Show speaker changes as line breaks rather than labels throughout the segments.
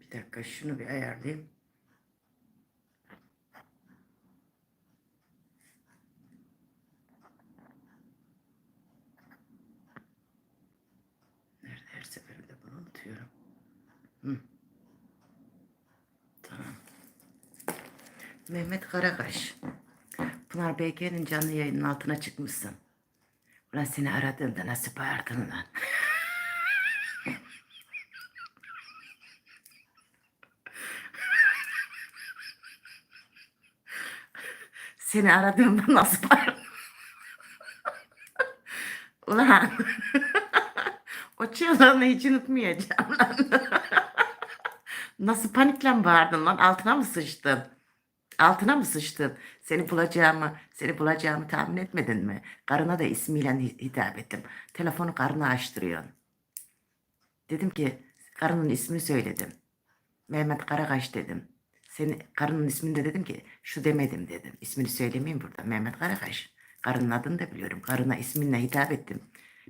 Bir dakika şunu bir ayarlayayım. Nerede her seferinde bunu unutuyorum. Hı. Tamam. Mehmet Karakaş. Pınar Beyken'in canlı yayının altına çıkmışsın. Ulan seni aradığımda nasıl bağırdın lan? Seni aradığımda nasıl bağırdın? Ulan. o çığlığını hiç unutmayacağım lan. nasıl panikle bağırdın lan? Altına mı sıçtın? Altına mı sıçtın? Seni bulacağımı, seni bulacağımı tahmin etmedin mi? Karına da ismiyle hi- hitap ettim. Telefonu karına açtırıyorsun. Dedim ki karının ismini söyledim. Mehmet Karakaş dedim. Seni karının ismini de dedim ki şu demedim dedim. İsmini söylemeyeyim burada. Mehmet Karakaş. Karının adını da biliyorum. Karına isminle hitap ettim.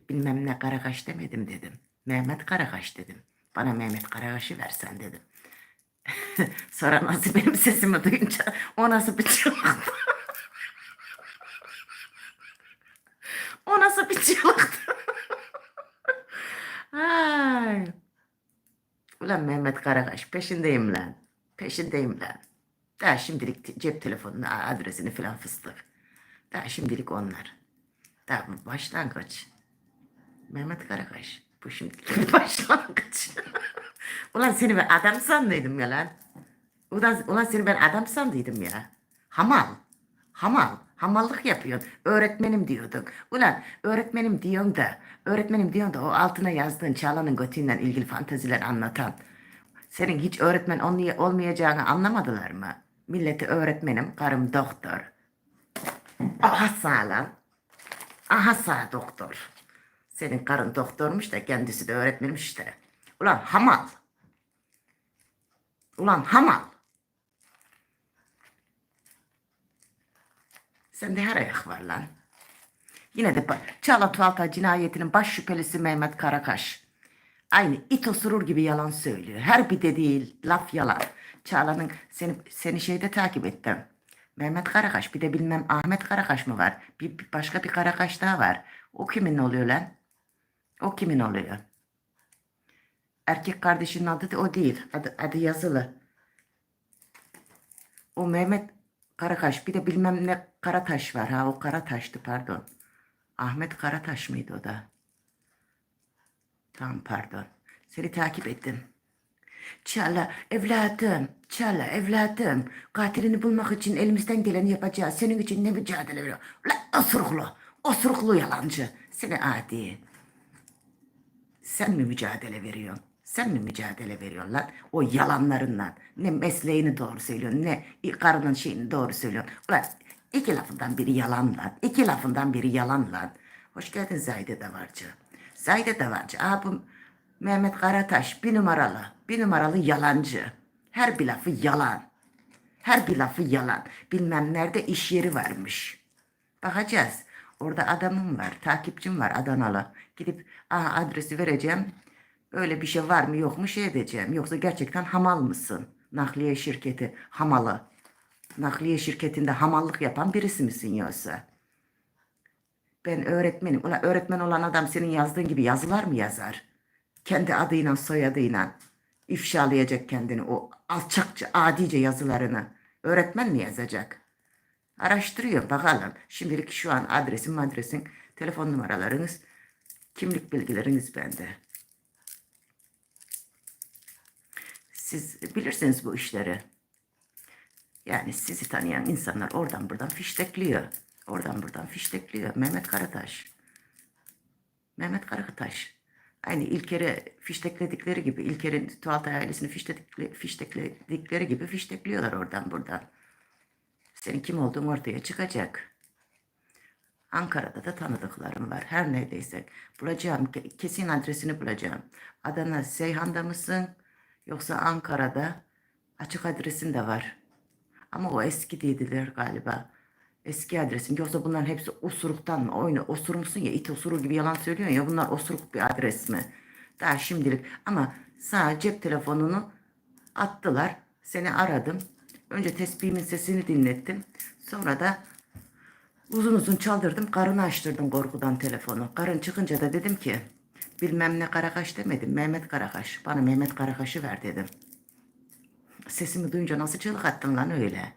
Bilmem ne Karakaş demedim dedim. Mehmet Karakaş dedim. Bana Mehmet Karakaş'ı versen dedim. Sonra nasıl benim sesimi duyunca o nasıl bir çığlıktı. o nasıl bir çığlıktı. Ay. Ulan Mehmet Karakaş peşindeyim lan. Peşindeyim lan. Daha şimdilik cep telefonunu adresini filan fıstık. Daha şimdilik onlar. Daha başlangıç. Mehmet Karakaş. Bu şimdilik başlangıç. ulan seni ben adam sandıydım ya lan. Ulan, ulan seni ben adam sandıydım ya. Hamal. Hamal. Hamallık yapıyorsun. Öğretmenim diyordun. Ulan öğretmenim diyorsun da, öğretmenim diyorsun da o altına yazdığın Çağla'nın götünden ilgili fanteziler anlatan. Senin hiç öğretmen olmay- olmayacağını anlamadılar mı? Milleti öğretmenim, karım doktor. Aha sağ lan. Aha sağ doktor. Senin karın doktormuş da kendisi de öğretmenmiş işte. Ulan hamal. Ulan hamal. Sende her ayak var lan. Yine de Çağla Tuğaltay cinayetinin baş şüphelisi Mehmet Karakaş. Aynı it osurur gibi yalan söylüyor. Her bir dediği laf yalan. Çağla'nın seni, seni şeyde takip ettim. Mehmet Karakaş bir de bilmem Ahmet Karakaş mı var? Bir, bir başka bir Karakaş daha var. O kimin oluyor lan? O kimin oluyor? Erkek kardeşinin adı da o değil. Adı, adı yazılı. O Mehmet Karakaş bir de bilmem ne Karataş var ha o Karataş'tı pardon. Ahmet Karataş mıydı o da? Tamam pardon. Seni takip ettim. Çala evladım, Çala evladım. Katilini bulmak için elimizden geleni yapacağız. Senin için ne mücadele veriyor? La osuruklu, osuruklu yalancı. Seni adi. Sen mi mücadele veriyorsun? Sen mi mücadele veriyorsun lan? O yalanlarından. Ne mesleğini doğru söylüyorsun, ne karının şeyini doğru söylüyorsun. Ulan iki lafından biri yalan lan. İki lafından biri yalan lan. Hoş geldin Zahide Davarcı. Zahide Davarcı. Aa bu Mehmet Karataş bir numaralı. Bir numaralı yalancı. Her bir lafı yalan. Her bir lafı yalan. Bilmem nerede iş yeri varmış. Bakacağız. Orada adamım var, takipçim var Adanalı. Gidip aha, adresi vereceğim. Öyle bir şey var mı yok mu şey edeceğim. Yoksa gerçekten hamal mısın? Nakliye şirketi hamalı. Nakliye şirketinde hamallık yapan birisi misin yoksa? Ben öğretmenim. Ulan öğretmen olan adam senin yazdığın gibi yazılar mı yazar? Kendi adıyla soyadıyla ifşalayacak kendini o alçakça adice yazılarını. Öğretmen mi yazacak? Araştırıyor bakalım. Şimdilik şu an adresim adresin, telefon numaralarınız, kimlik bilgileriniz bende. Siz bilirsiniz bu işleri. Yani sizi tanıyan insanlar oradan buradan fiştekliyor. Oradan buradan fiştekliyor. Mehmet Karataş. Mehmet Karataş. Aynı İlker'e fiştekledikleri gibi, İlker'in Tuğaltay ailesini fiştekle, fiştekledikleri gibi fiştekliyorlar oradan buradan. Senin kim olduğun ortaya çıkacak. Ankara'da da tanıdıklarım var. Her neredeyse bulacağım. ke- Kesin adresini bulacağım. Adana Seyhan'da mısın? Yoksa Ankara'da? Açık adresin de var. Ama o eski dediler galiba. Eski adresin. Yoksa bunların hepsi osuruktan mı? Oyunu osurmuşsun ya it osuru gibi yalan söylüyorsun ya. Bunlar osuruk bir adres mi? Daha şimdilik ama sana cep telefonunu attılar. Seni aradım. Önce tespihimin sesini dinlettim. Sonra da uzun uzun çaldırdım. Karını açtırdım korkudan telefonu. Karın çıkınca da dedim ki bilmem ne Karakaş demedim. Mehmet Karakaş. Bana Mehmet Karakaş'ı ver dedim. Sesimi duyunca nasıl çığlık attın lan öyle?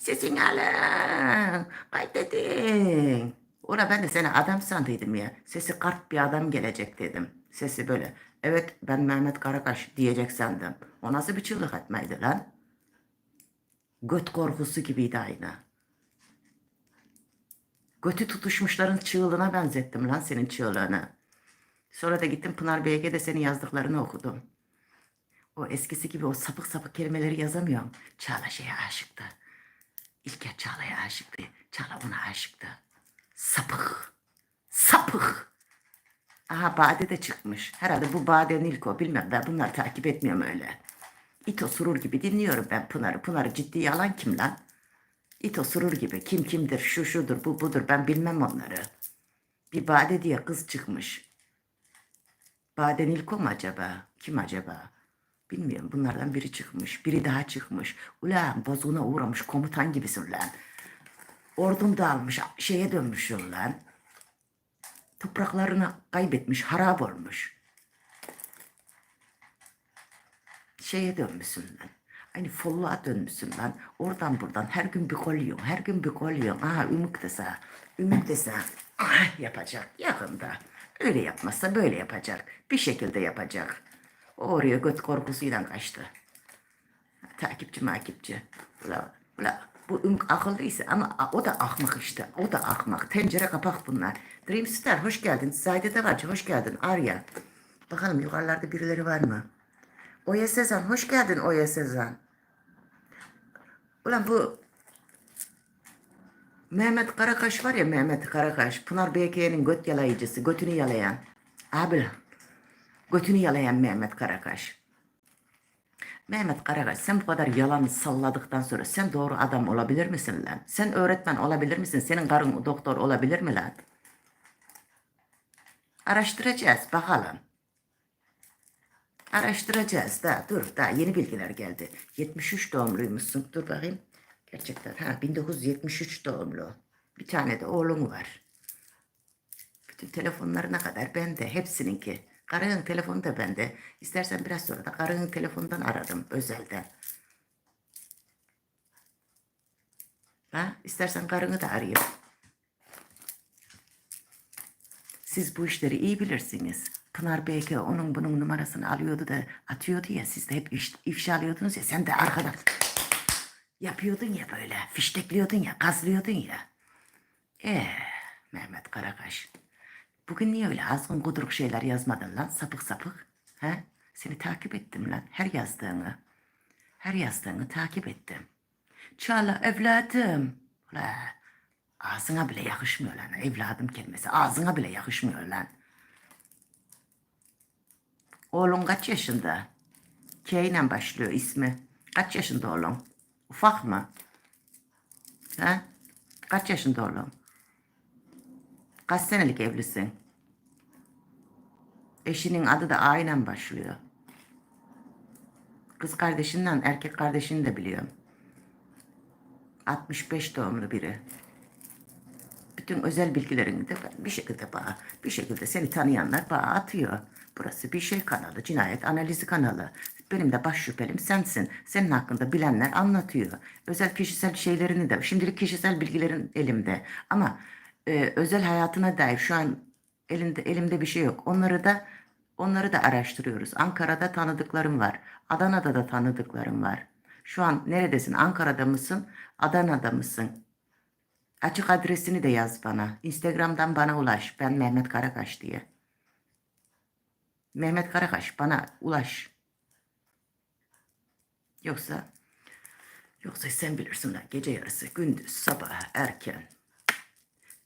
Sesini alın. Kaydedin. Ora ben de seni adam sandıydım ya. Sesi kart bir adam gelecek dedim. Sesi böyle. Evet ben Mehmet Karakaş diyecek sandım. O nasıl bir çığlık atmaydı lan? Göt korkusu gibiydi aynı. Götü tutuşmuşların çığlığına benzettim lan senin çığlığını. Sonra da gittim Pınar Bey'e de senin yazdıklarını okudum. O eskisi gibi o sapık sapık kelimeleri yazamıyorum. Çağla şeye aşıktı. İlker Çağla'ya aşıktı. Çağla ona aşıktı. Sapık. Sapık. Aha Bade de çıkmış. Herhalde bu Bade'nin ilk o. Bilmem ben bunları takip etmiyorum öyle. İt osurur gibi dinliyorum ben Pınar'ı. Pınar'ı ciddiye alan kim lan? İt osurur gibi. Kim kimdir, şu şudur, bu budur. Ben bilmem onları. Bir Bade diye kız çıkmış. Bade Nilko mu acaba? Kim acaba? Bilmiyorum. Bunlardan biri çıkmış. Biri daha çıkmış. Ulan bozuna uğramış komutan gibisin lan. Ordum dağılmış. Şeye dönmüşsün lan. Topraklarını kaybetmiş. Harap olmuş. Şeye dönmüşsün lan. Hani folluğa dönmüşsün lan. Oradan buradan her gün bir gol yiyorsun. Her gün bir gol yiyorsun. Aha Ümit de sağ. Ümit de sağ. Ah, yapacak yakında. Öyle yapmazsa böyle yapacak. Bir şekilde yapacak. Oraya göt korkusuyla kaçtı. Takipçi makipçi. Ula, ula, bu akıllıysa ama o da ahmak işte. O da ahmak. Tencere kapak bunlar. Dreamstar hoş geldin. Zahide Davacı hoş geldin. Arya. Bakalım yukarılarda birileri var mı? Oya Sezen hoş geldin Oya Sezen. Ulan bu Mehmet Karakaş var ya Mehmet Karakaş. Pınar BK'nin göt yalayıcısı. Götünü yalayan. Abi götünü yalayan Mehmet Karakaş. Mehmet Karakaş sen bu kadar yalan salladıktan sonra sen doğru adam olabilir misin lan? Sen öğretmen olabilir misin? Senin karın doktor olabilir mi lan? Araştıracağız bakalım. Araştıracağız da dur daha yeni bilgiler geldi. 73 doğumluymuşsun. Dur bakayım. Gerçekten ha 1973 doğumlu. Bir tane de oğlum var. Bütün telefonlarına kadar bende. Hepsininki. Karının telefonu da bende. İstersen biraz sonra da karının telefonundan ararım özelden. Ha? İstersen karını da arayayım. Siz bu işleri iyi bilirsiniz. Pınar belki onun bunun numarasını alıyordu da atıyordu ya. Siz de hep iş, ifşa alıyordunuz ya. Sen de arkadan yapıyordun ya böyle. Fiştekliyordun ya. Gazlıyordun ya. Ee, Mehmet Karakaş. Bugün niye öyle azgın kuduruk şeyler yazmadın lan sapık sapık? He? Seni takip ettim lan her yazdığını. Her yazdığını takip ettim. Çağla evladım. Ula, ağzına bile yakışmıyor lan evladım kelimesi. Ağzına bile yakışmıyor lan. Oğlun kaç yaşında? K ile başlıyor ismi. Kaç yaşında oğlum? Ufak mı? Ha? Kaç yaşında oğlum? Kaç senelik evlisin? Eşinin adı da A ile başlıyor. Kız kardeşinden erkek kardeşini de biliyorum. 65 doğumlu biri. Bütün özel bilgilerini de bir şekilde bana, bir şekilde seni tanıyanlar bana atıyor. Burası bir şey kanalı, cinayet analizi kanalı. Benim de baş şüphelim sensin. Senin hakkında bilenler anlatıyor. Özel kişisel şeylerini de, şimdilik kişisel bilgilerin elimde. Ama e, özel hayatına dair şu an elinde elimde bir şey yok. Onları da onları da araştırıyoruz. Ankara'da tanıdıklarım var. Adana'da da tanıdıklarım var. Şu an neredesin? Ankara'da mısın? Adana'da mısın? Açık adresini de yaz bana. Instagram'dan bana ulaş. Ben Mehmet Karakaş diye. Mehmet Karakaş bana ulaş. Yoksa yoksa sen bilirsin lan gece yarısı, gündüz, sabah, erken.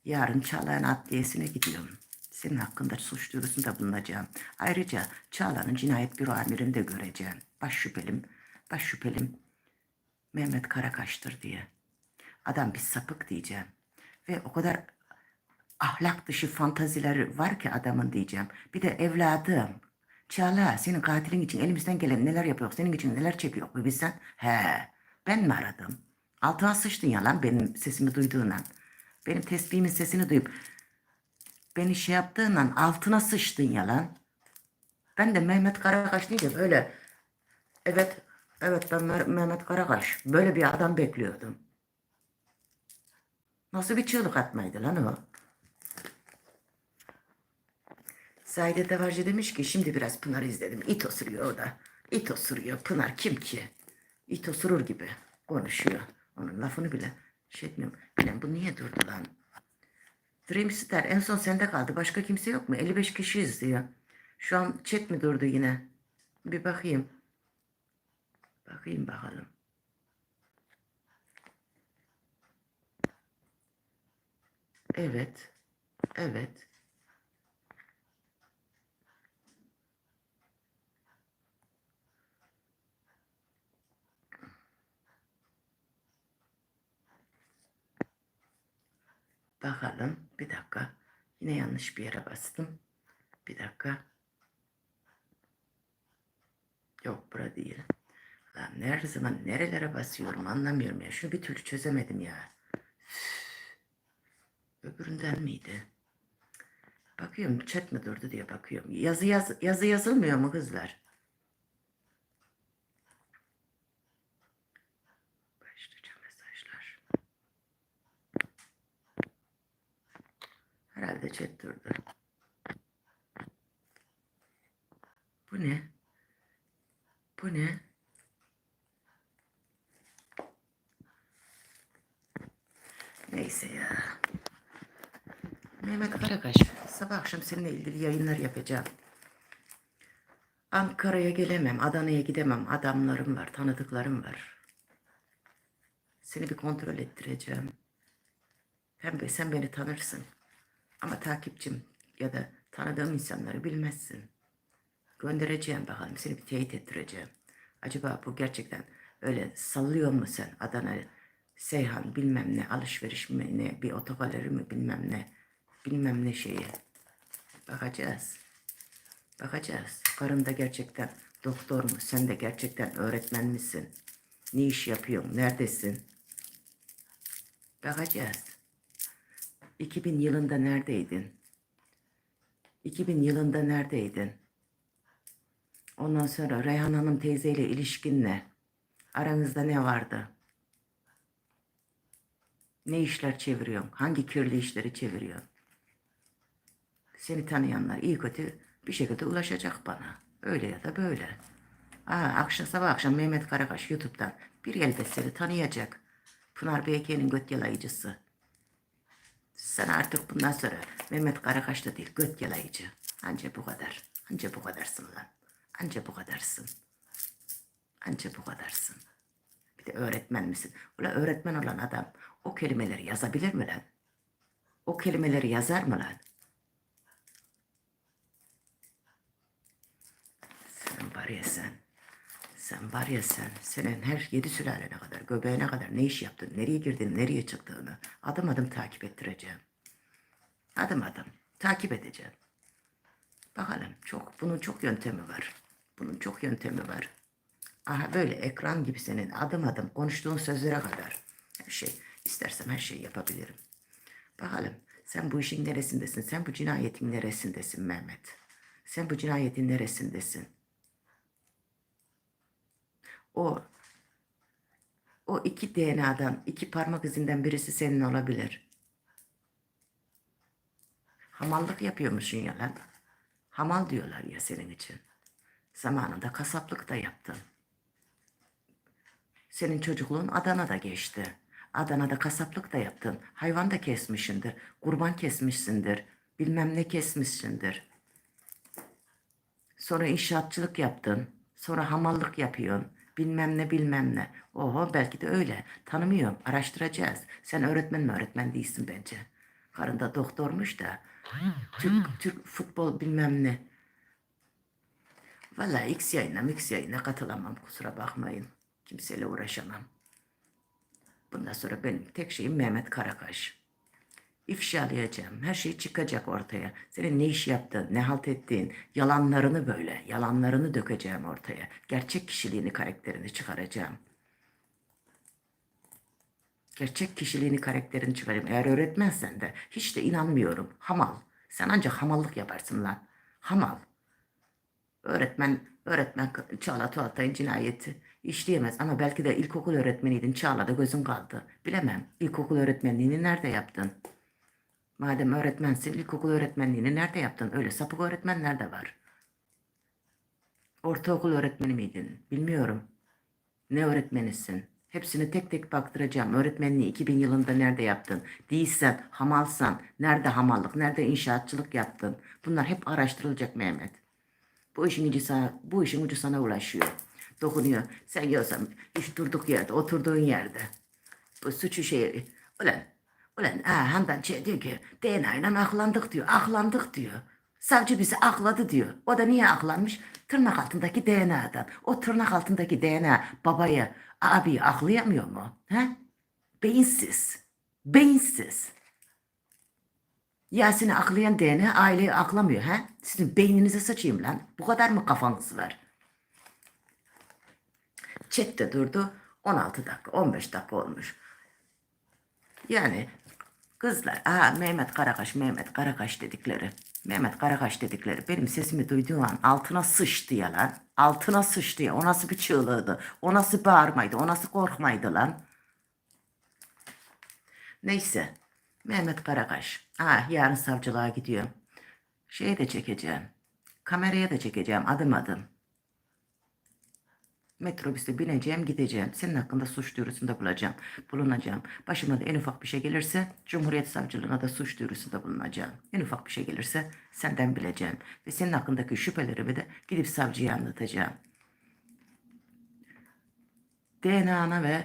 Yarın Çağlayan Adliyesi'ne gidiyorum. Senin hakkında suç duyurusunda bulunacağım. Ayrıca Çağla'nın cinayet büro amirini de göreceğim. Baş şüphelim, baş şüphelim Mehmet Karakaş'tır diye. Adam bir sapık diyeceğim. Ve o kadar ahlak dışı fantazileri var ki adamın diyeceğim. Bir de evladım. Çağla senin katilin için elimizden gelen neler yapıyor, senin için neler çekiyor bir bilsen. He ben mi aradım? Altıma sıçtın ya lan benim sesimi duyduğundan. Benim tesbihimin sesini duyup beni şey yaptığından altına sıçtın ya lan. Ben de Mehmet Karakaş deyince böyle evet evet ben Mehmet Karakaş böyle bir adam bekliyordum. Nasıl bir çığlık atmaydı lan o? Zahide Davarcı demiş ki şimdi biraz Pınar izledim. İt osuruyor o da. İt osuruyor. Pınar kim ki? İt osurur gibi konuşuyor. Onun lafını bile şey etmiyorum. Bilmem bu niye durdu lan? Dreamstar en son sende kaldı. Başka kimse yok mu? 55 kişi izliyor. Şu an chat mi durdu yine? Bir bakayım. Bakayım bakalım. Evet. Evet. Bakalım. Bir dakika. Yine yanlış bir yere bastım. Bir dakika. Yok bura değil. Lan her zaman nerelere basıyorum anlamıyorum ya. Şunu bir türlü çözemedim ya. Öbüründen miydi? Bakıyorum chat mi durdu diye bakıyorum. Yazı yaz, yazı yazılmıyor mu kızlar? Herhalde durdu. Bu ne? Bu ne? Neyse ya. Mehmet Karakaş, sabah akşam seninle ilgili yayınlar yapacağım. Ankara'ya gelemem, Adana'ya gidemem. Adamlarım var, tanıdıklarım var. Seni bir kontrol ettireceğim. Hem de sen beni tanırsın. Ama takipçim ya da tanıdığım insanları bilmezsin. Göndereceğim bakalım, seni bir teyit ettireceğim. Acaba bu gerçekten öyle sallıyor mu sen Adana, Seyhan bilmem ne alışveriş mi ne bir otogaleri mi bilmem ne bilmem ne şeyi. Bakacağız. Bakacağız. Karın da gerçekten doktor mu? Sen de gerçekten öğretmen misin? Ne iş yapıyorsun? Neredesin? Bakacağız. 2000 yılında neredeydin? 2000 yılında neredeydin? Ondan sonra Reyhan Hanım teyzeyle ilişkin ne? Aranızda ne vardı? Ne işler çeviriyorsun? Hangi kirli işleri çeviriyorsun? Seni tanıyanlar iyi kötü bir şekilde ulaşacak bana. Öyle ya da böyle. Aa, akşam sabah akşam Mehmet Karakaş YouTube'dan bir elbet seni tanıyacak. Pınar BK'nin göt yalayıcısı. Sen artık bundan sonra Mehmet Karakaş da değil göt yalayıcı. Anca bu kadar. Anca bu kadarsın lan. Anca bu kadarsın. Anca bu kadarsın. Bir de öğretmen misin? Ulan öğretmen olan adam o kelimeleri yazabilir mi lan? O kelimeleri yazar mı lan? Sen var ya sen. Sen var ya sen. Senin her yedi sülalene kadar, göbeğine kadar ne iş yaptın, nereye girdin, nereye çıktığını adım adım takip ettireceğim. Adım adım takip edeceğim. Bakalım çok bunun çok yöntemi var. Bunun çok yöntemi var. Aha böyle ekran gibi senin adım adım konuştuğun sözlere kadar her şey istersem her şeyi yapabilirim. Bakalım sen bu işin neresindesin? Sen bu cinayetin neresindesin Mehmet? Sen bu cinayetin neresindesin? O o iki DNA'dan, iki parmak izinden birisi senin olabilir. Hamallık yapıyormuşsun ya lan. Hamal diyorlar ya senin için. Zamanında kasaplık da yaptın. Senin çocukluğun Adana'da geçti. Adana'da kasaplık da yaptın. Hayvan da kesmişsindir. Kurban kesmişsindir. Bilmem ne kesmişsindir. Sonra inşaatçılık yaptın. Sonra hamallık yapıyorsun. Bilmem ne bilmem ne. Oho belki de öyle. Tanımıyorum. Araştıracağız. Sen öğretmen mi öğretmen değilsin bence. Karında doktormuş da. Türk, Türk futbol bilmem ne. Vallahi X yayına X yayına katılamam kusura bakmayın. Kimseyle uğraşamam. Bundan sonra benim tek şeyim Mehmet Karakaş. İfşalayacağım. Her şey çıkacak ortaya. Senin ne iş yaptığın, ne halt ettiğin, yalanlarını böyle, yalanlarını dökeceğim ortaya. Gerçek kişiliğini, karakterini çıkaracağım. Gerçek kişiliğini, karakterini çıkarayım. Eğer öğretmezsen de hiç de inanmıyorum. Hamal. Sen ancak hamallık yaparsın lan. Hamal. Öğretmen, öğretmen Çağla Tuğatay'ın cinayeti işleyemez. Ama belki de ilkokul öğretmeniydin. Çağla'da gözün kaldı. Bilemem. İlkokul öğretmenliğini nerede yaptın? Madem öğretmensin, ilkokul öğretmenliğini nerede yaptın? Öyle sapık öğretmenler de var. Ortaokul öğretmeni miydin? Bilmiyorum. Ne öğretmenisin? Hepsini tek tek baktıracağım. Öğretmenliği 2000 yılında nerede yaptın? Değilsen, hamalsan, nerede hamallık, nerede inşaatçılık yaptın? Bunlar hep araştırılacak Mehmet. Bu işin ucu sana, bu işin ucu sana ulaşıyor. Dokunuyor. Sen yiyorsan hiç durduk yerde, oturduğun yerde. Bu suçu şey, ulan, ulan ha, Handan şey diyor ki DNA ile aklandık diyor, aklandık diyor. Savcı bizi akladı diyor. O da niye aklanmış? Tırnak altındaki DNA'dan. O tırnak altındaki DNA babayı, abiyi aklayamıyor mu? He? Beyinsiz. Beyinsiz. Yasin'i aklayan DNA aileyi aklamıyor. He? Sizin beyninize sıçayım lan. Bu kadar mı kafanız var? Chat'te durdu. 16 dakika, 15 dakika olmuş. Yani kızlar, aa Mehmet Karakaş, Mehmet Karakaş dedikleri, Mehmet Karakaş dedikleri benim sesimi duyduğu an altına sıçtı ya lan. Altına sıçtı ya. O nasıl bir çığlığıydı? O nasıl bağırmaydı? O nasıl korkmaydı lan? Neyse. Mehmet Karakaş. Ah yarın savcılığa gidiyorum. Şeye de çekeceğim. Kameraya da çekeceğim adım adım. Metrobüste bineceğim gideceğim. Senin hakkında suç duyurusunda bulacağım. Bulunacağım. Başıma da en ufak bir şey gelirse Cumhuriyet Savcılığına da suç duyurusunda bulunacağım. En ufak bir şey gelirse senden bileceğim. Ve senin hakkındaki şüphelerimi de gidip savcıya anlatacağım. DNA'na ve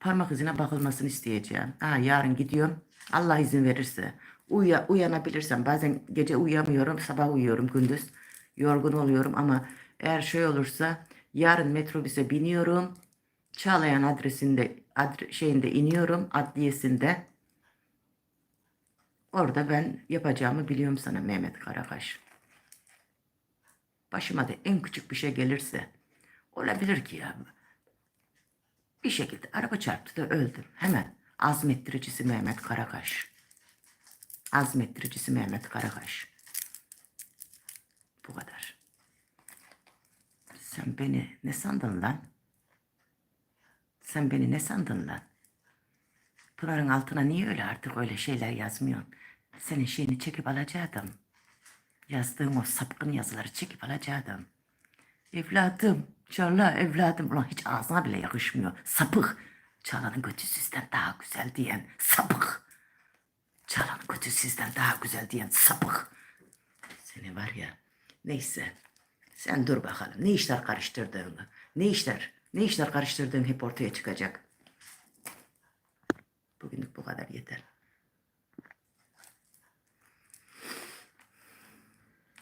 parmak izine bakılmasını isteyeceğim. Ha, yarın gidiyorum. Allah izin verirse. Uya, uyanabilirsem bazen gece uyuyamıyorum, sabah uyuyorum gündüz. Yorgun oluyorum ama eğer şey olursa yarın metrobüse biniyorum. Çağlayan adresinde adre, şeyinde iniyorum adliyesinde. Orada ben yapacağımı biliyorum sana Mehmet Karakaş. Başıma da en küçük bir şey gelirse olabilir ki ya. Bir şekilde araba çarptı da öldüm. Hemen azmettiricisi Mehmet Karakaş. Azmettiricisi Mehmet Karakaş. Bu kadar. Sen beni ne sandın lan? Sen beni ne sandın lan? Pınar'ın altına niye öyle artık öyle şeyler yazmıyorsun? Senin şeyini çekip alacaktım. Yazdığım o sapkın yazıları çekip alacaktım. Evladım, Çağla evladım. Ulan hiç ağzına bile yakışmıyor. Sapık. Çağla'nın götü sizden daha güzel diyen sapık. Çağla'nın götü sizden daha güzel diyen sapık. Seni var ya. Neyse. Sen dur bakalım. Ne işler karıştırdığını. Ne işler, ne işler karıştırdığın hep ortaya çıkacak. Bugünlük bu kadar yeter.